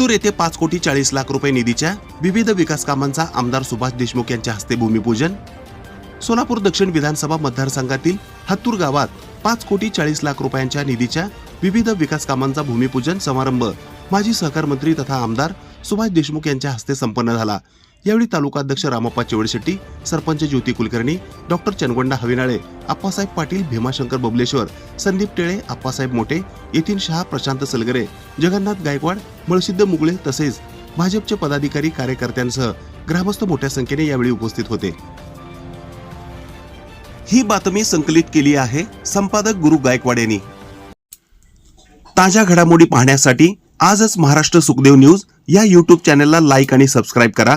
लातूर येथे पाच कोटी चाळीस लाख रुपये निधीच्या विविध विकास कामांचा आमदार सुभाष देशमुख यांच्या हस्ते भूमिपूजन. सोलापूर दक्षिण विधानसभा मतदारसंघातील हत्तूर गावात पाच कोटी चाळीस लाख रुपयांच्या निधीच्या विविध विकास कामांचा भूमिपूजन समारंभ माजी सहकार मंत्री तथा आमदार सुभाष देशमुख यांच्या हस्ते संपन्न झाला. यावेळी तालुकाध्यक्ष रामप्पा चिवडशेट्टी सरपंच ज्योती कुलकर्णी डॉक्टर चनगोंडा हविनाळे आप्पासाहेब पाटील भीमाशंकर बबलेश्वर संदीप टेळे आप्पासाहेब मोठे येथील शहा प्रशांत सलगरे जगन्नाथ गायकवाड मळसिद्ध मुगळे तसेच भाजपचे पदाधिकारी कार्यकर्त्यांसह ग्रामस्थ मोठ्या संख्येने यावेळी उपस्थित होते. ही बातमी संकलित केली आहे संपादक गुरु गायकवाड यांनी. ताज्या घडामोडी पाहण्यासाठी आजच महाराष्ट्र सुखदेव न्यूज या यूट्यूब चॅनेलला लाईक आणि सबस्क्राईब करा.